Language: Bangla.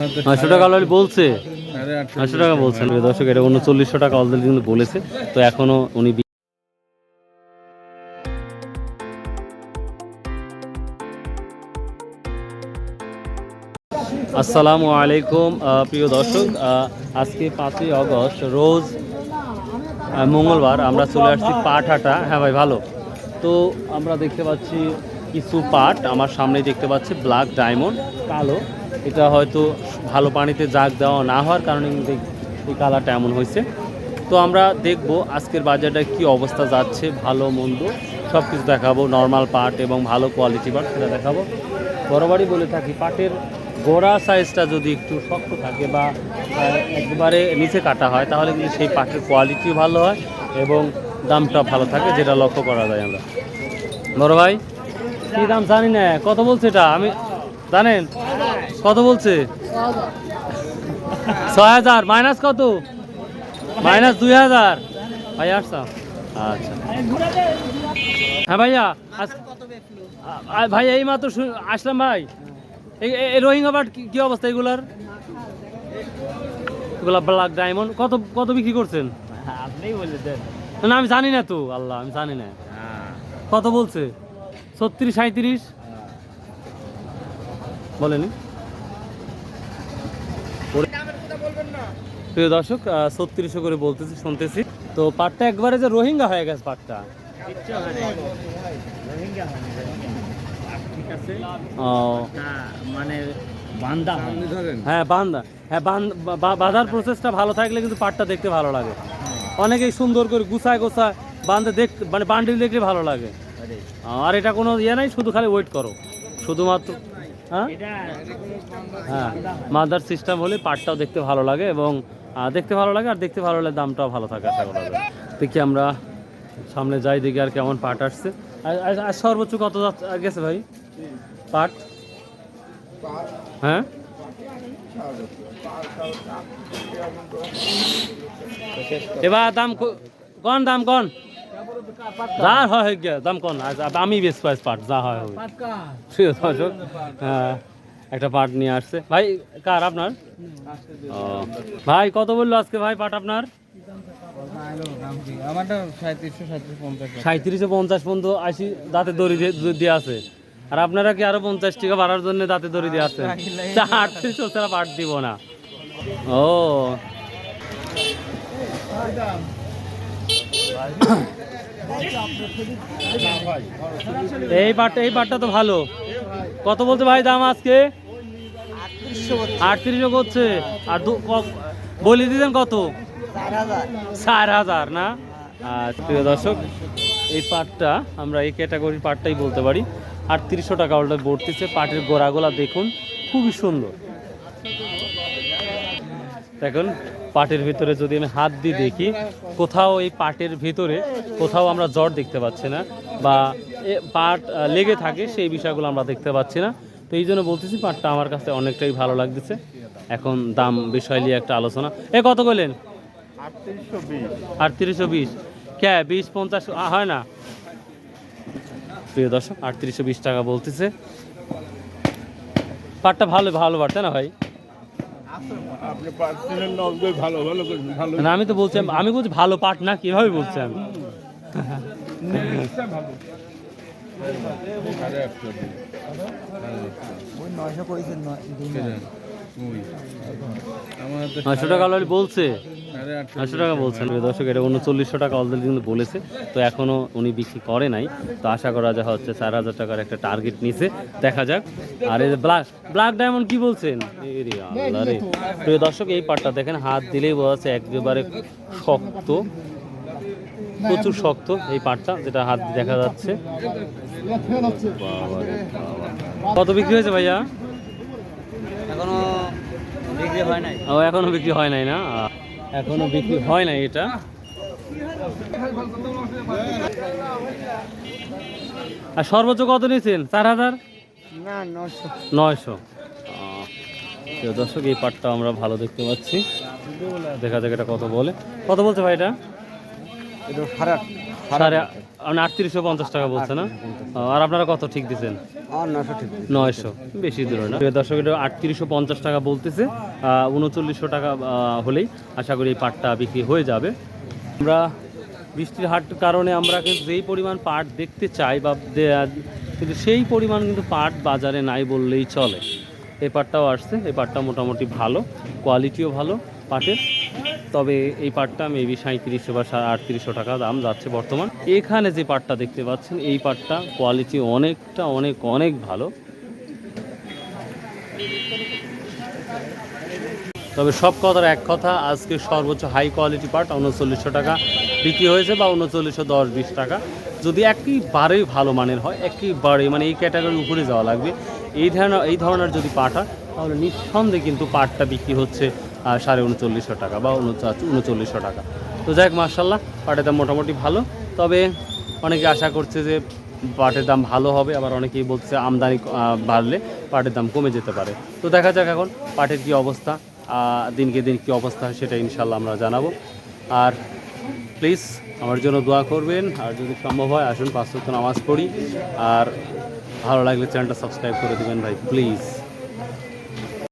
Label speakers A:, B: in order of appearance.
A: নয়শো টাকা অলরেডি বলছে। নয়শো টাকা বলছেন দর্শক, এটা উনচল্লিশশো টাকা অলরেডি কিন্তু বলেছে। তো এখনও উনি আসসালামু আলাইকুম প্রিয় দর্শক আজকে পাঁচই আগস্ট, রোজ মঙ্গলবার আমরা চলে আসছি পাটহাটা হ্যাঁ ভাই, ভালো। তো আমরা দেখতে পাচ্ছি কিছু পাট। আমার সামনে দেখতে পাচ্ছি ব্ল্যাক ডায়মন্ড, কালো। এটা হয়তো ভালো পানিতে জাগ দেওয়া না হওয়ার কারণে কিন্তু এই- কালারটা এমন হয়েছে। তো আমরা দেখব আজকের বাজারটা কি অবস্থা যাচ্ছে, ভালো, মন্দ সব কিছু দেখাবো নর্মাল পাট এবং ভালো কোয়ালিটি পাট সেটা দেখাবো। বরাবরই বলে থাকি, পাটের গোড়া সাইজটা যদি একটু শক্ত থাকে বা একবারে নিচে কাটা হয়, তাহলে কিন্তু সেই পাটের কোয়ালিটিও ভালো হয় এবং দামটা ভালো থাকে, যেটা লক্ষ্য করা যায় আমরা। বড় ভাই, কী দাম জানি না, কত বলছে এটা? আমি জানেন কত বলছে? ছয় হাজার মাইনাস কত? মাইনাস দুই হাজার। ভাই আসছা। আচ্ছা। হ্যাঁ ভাইয়া ভাই এই মাত্র আসলাম ভাই। এই রোহিঙ্গা বাট কি- অবস্থা এগুলার? এগুলা ব্ল্যাক ডায়মন্ড কত কত বিক্রি করছেন?
B: আপনিই দেন।
A: না আমি জানি না তো আল্লাহ আমি জানি না। কত বলছে? ছত্রিশ সাঁত্রিশ বলেনি। প্রিয় দর্শক ছত্রিশশো করে বলতেছি, শুনতেছি। তো পাটটা একবারে যে রোহিঙ্গা হয়ে গেছে পাটটা।
B: মানে হ্যাঁ
A: বান্দা। হ্যাঁ বাঁধার প্রসেসটা ভালো থাকলে কিন্তু পাটটা দেখতে ভালো লাগে। অনেকেই সুন্দর করে গুছায় গোছায় বান্ধে দেখ মানে বান্ডিল দেখলে ভালো লাগে।
B: আর
A: এটা কোনো ইয়ে নাই, শুধু খালি ওয়েট করো। শুধুমাত্র হ্যাঁ? হ্যাঁ। মাদার সিস্টেম হলে পাটটাও দেখতে ভালো লাগে এবং দেখতে ভালো লাগে আর দেখতে ভালো লাগলে দামটাও ভালো থাকে, আশা করা যায়। দেখি আমরা সামনে যাই, দেখি আর কেমন পাট আসছে। আর- সর্বোচ্চ কত গেছে ভাই? পাট? হ্যাঁ? এবার দাম কন দাম, কন? যা হয় গিয়া দাম আজ আমি বেশ পাইস পাট যা হয় প্রিয় দর্শক হ্যাঁ, একটা পাট নিয়ে আসছে। ভাই কার আপনার? ভাই কত বলল আজকে ভাই পাট আপনার?
B: সাঁত্রিশশো পঞ্চাশ
A: পর্যন্ত আশি দাঁতে দড়ি দিয়ে- আছে। আর আপনারা কি আরও পঞ্চাশ টাকা বাড়ার জন্য দাঁতে দড়ি দিয়ে আছে আটত্রিশশো ছাড়া পাট দিব না। ও। এই পাটটা এই পাটটা তো ভালো। কত বলতে ভাই দাম আজকে? আটত্রিশশো করছে। আর বলি দিতেন কত? চার হাজার, না? আর প্রিয় দর্শক, এই পাটটা, আমরা এই ক্যাটাগরির পাটটাই বলতে পারি। আটত্রিশশো টাকা অলরেডি বর্তিছে পাটের গোড়াগুলা দেখুন, খুবই সুন্দর। দেখুন পাটের ভিতরে যদি আমি হাত দিয়ে দেখি, কোথাও এই পাটের ভিতরে কোথাও আমরা জ্বর দেখতে পাচ্ছি না বা পাট লেগে থাকে সেই বিষয়গুলো আমরা দেখতে পাচ্ছি না। তো এই জন্য বলতেছি পাটটা আমার কাছে অনেকটাই ভালো লাগতেছে। এখন দাম বিষয় নিয়ে একটা আলোচনা। এ, কত করলেন
B: আটত্রিশশো বিশ।
A: কে, বিশ পঞ্চাশ? হয় না। প্রিয় দর্শক, আটত্রিশশো বিশ টাকা বলতেছে। পাটটা ভালো ভালো পাট না ভাই? না আমি তো বলছি আমি বলছি ভালো পাট না কীভাবে বলছি আমি
B: ওই নয়শো
A: টাকা অলরেডি বলছে। নয়শো টাকা বলছেন দর্শক, এটা উনচল্লিশশো টাকা অলরেডি কিন্তু বলেছে। তো এখনও উনি বিক্রি করে নাই। তো আশা করা যা হচ্ছে চার হাজার টাকার একটা টার্গেট নিছে দেখা যাক। আর এই ব্ল্যাক ব্ল্যাক ডায়মন্ড কি বলছেন? রে। দর্শক, এই পাটটা দেখেন, হাত দিলেই বোঝা যাচ্ছে একেবারে শক্ত। প্রচুর শক্ত এই পাটটা যেটা হাত দেখা যাচ্ছে। কত বিক্রি হয়েছে ভাইয়া
B: এখনও বিক্রি হয় নাই
A: ও এখনও বিক্রি হয় নাই না? এখনও বিক্রি হয় নাই এটা? আর সর্বোচ্চ কত নিয়েছেন? চার হাজার? নয়শো। দর্শক এই পাটটা আমরা ভালো দেখতে পাচ্ছি। দেখা যাক এটা কত বলে। কত বলছে ভাই এটা?
B: এটা সাড়ে
A: সাড়ে আপনি আটত্রিশশো পঞ্চাশ টাকা বলছেন না? আর আপনারা কত ঠিক দিচ্ছেন নয়শো বেশি দূরে না। দর্শক এটা আটত্রিশশো পঞ্চাশ টাকা বলতেছে। উনচল্লিশশো টাকা হলেই আশা করি এই পাটটা বিক্রি হয়ে যাবে। আমরা বৃষ্টির হাট কারণে আমরা কিন্তু যেই পরিমাণ পাট দেখতে চাই বা কিন্তু সেই পরিমাণ কিন্তু পাট বাজারে নাই বললেই চলে। এই পাটটাও আসছে। এই পাটটা মোটামুটি ভালো কোয়ালিটিও ভালো পাটের। তবে এই পাটটা মেবি সাঁত্রিশশো বা আটত্রিশশো টাকা দাম যাচ্ছে বর্তমান। এখানে যে পাটটা দেখতে পাচ্ছেন, এই পাটটা কোয়ালিটি অনেকটা, অনেক অনেক ভালো। তবে সব কথার এক কথা, আজকে সর্বোচ্চ হাই কোয়ালিটি পাট উনচল্লিশশো টাকা বিক্রি হয়েছে বা উনচল্লিশশো দশ বিশ টাকা। যদি একেবারেই ভালো মানের হয়, একেবারে মানে এই ক্যাটাগরির উপরে যাওয়া লাগবে। এই ধরনের এই ধরনের যদি পাট হয়, তাহলে নিঃসন্দেহে কিন্তু পাটটা বিক্রি হচ্ছে সাড়ে উনচল্লিশশো টাকা বা উনচল্লিশশো টাকা। তো যাই হোক মার্শাল্লাহ পাটের দাম মোটামুটি ভালো। তবে অনেকে আশা করছে যে পাটের দাম ভালো হবে, আবার অনেকেই বলছে আমদানি বাড়লে পাটের দাম কমে যেতে পারে। তো দেখা যাক এখন পাটের কি অবস্থা দিনকে দিন কি অবস্থা সেটা ইনশাল্লাহ আমরা জানাব। আর প্লিজ আমার জন্য দোয়া করবেন, আর যদি সম্ভব হয় আসুন পাঁচ নামাজ পড়ি। আর ভালো লাগলে চ্যানেলটা সাবস্ক্রাইব করে দেবেন ভাই, প্লিজ।